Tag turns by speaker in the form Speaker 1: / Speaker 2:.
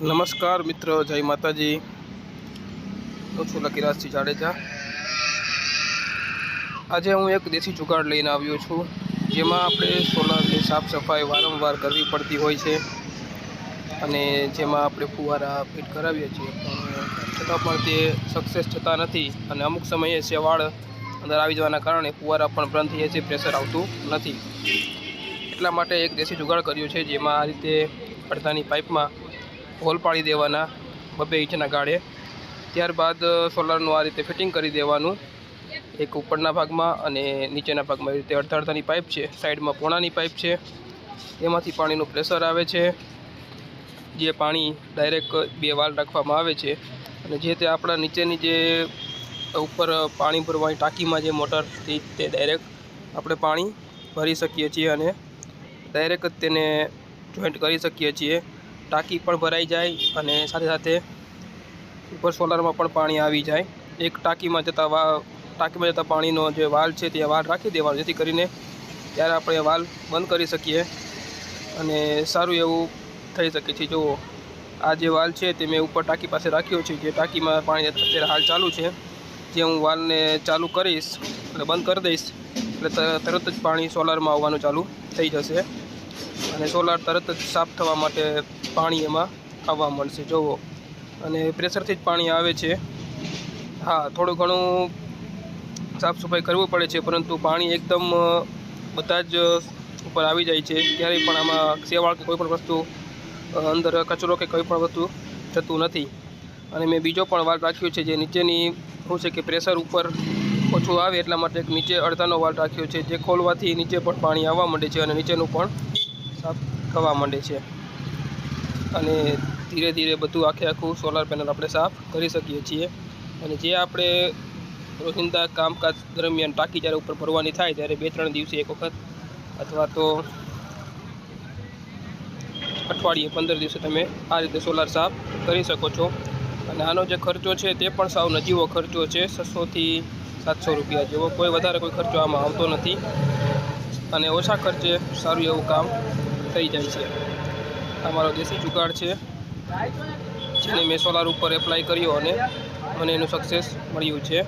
Speaker 1: નમસ્કાર મિત્રો, જય માતાજી. હું છું લકીરાજસિંહ જાડેજા. આજે હું એક દેશી જુગાડ લઈને આવ્યો છું, જેમાં આપણે સોલારની સાફ સફાઈ વારંવાર કરવી પડતી હોય છે અને જેમાં આપણે ફુવારા ફિટ કરાવીએ છીએ. પણ છતાં પણ તે સક્સેસ થતા નથી અને અમુક સમયે શેવાળ અંદર આવી જવાના કારણે ફુવારા પણ બંધ થઈ જાય પ્રેશર આવતું નથી. એટલા માટે એક દેશી જુગાડ કર્યો છે, જેમાં આ રીતે પડતાની પાઇપમાં હોલ પાડી દેવાના બબે ઇંચના ગાળે. ત્યારબાદ સોલારનું આ રીતે ફિટિંગ કરી દેવાનું. એક ઉપરના ભાગમાં અને નીચેના ભાગમાં એ રીતે અડધા અડધાની પાઇપ છે, સાઈડમાં પોણાની પાઇપ છે. એમાંથી પાણીનું પ્રેશર આવે છે. જે પાણી ડાયરેક્ટ બે વાલ રાખવામાં આવે છે. અને જે તે આપણા નીચેની જે ઉપર પાણી ભરવાની ટાંકીમાં જે મોટરથી તે ડાયરેક્ટ આપણે પાણી ભરી શકીએ છીએ અને ડાયરેક્ટ જ તેને જોઈન્ટ કરી શકીએ છીએ. ટાંકી પણ ભરાઈ જાય અને સાથે સાથે ઉપર સોલારમાં પણ પાણી આવી જાય. એક ટાંકીમાં જતા વા, ટાંકીમાં જતા પાણીનો જે વાલ છે ત્યાં વાલ રાખી દેવાનો, જેથી કરીને ત્યારે આપણે વાલ બંધ કરી શકીએ અને સારું એવું થઈ શકે છે. જુઓ, આ જે વાલ છે તે મેં ઉપર ટાંકી પાસે રાખ્યો છે. જે ટાંકીમાં પાણી અત્યારે હાલ ચાલુ છે. જે હું વાલને ચાલુ કરીશ એટલે બંધ કરી દઈશ, એટલે ત- તરત જ પાણી સોલારમાં આવવાનું ચાલુ થઈ જશે. અને સોલાર તરત જ સાફ થવા માટે પાણી એમાં આવવા મળશે. જુઓ અને પ્રેશરથી જ પાણી આવે છે. હા, થોડું ઘણું સાફ સફાઈ કરવું પડે છે, પરંતુ પાણી એકદમ બધા જ ઉપર આવી જાય છે. ક્યારેય પણ આમાં સેવાળ કે કોઈ પણ વસ્તુ અંદર કચરો કે કોઈ પણ વસ્તુ થતું નથી. અને મેં બીજો પણ વાલ રાખ્યો છે જે નીચેની, શું છે કે, પ્રેશર ઉપર ઓછું આવે એટલા માટે નીચે અડધાનો વાલ રાખ્યો છે, જે ખોલવાથી નીચે પણ પાણી આવવા માંડે છે અને નીચેનું પણ સાફ થવા માંડે છે. અને ધીરે ધીરે બધું આખે આખું સોલાર પેનલ આપણે સાફ કરી શકીએ છીએ. અને જે આપણે રોજિંદા કામકાજ દરમિયાન ટાંકી જ્યારે ઉપર ભરવાની થાય ત્યારે બે ત્રણ દિવસે એક વખત અથવા તો અઠવાડિયે પંદર દિવસે તમે આ રીતે સોલાર સાફ કરી શકો છો. અને આનો જે ખર્ચો છે તે પણ સાવ નજીવો ખર્ચો છે છસોથી સાતસો રૂપિયા જેવો. કોઈ વધારે કોઈ ખર્ચો આમાં આવતો નથી. અને ઓછા ખર્ચે સારું એવું કામ થઈ જાય છે. આ મારો દેશી જુગાડ છે, જેને મેં સોલાર ઉપર એપ્લાય કર્યો અને મને એનું સક્સેસ મળ્યું છે.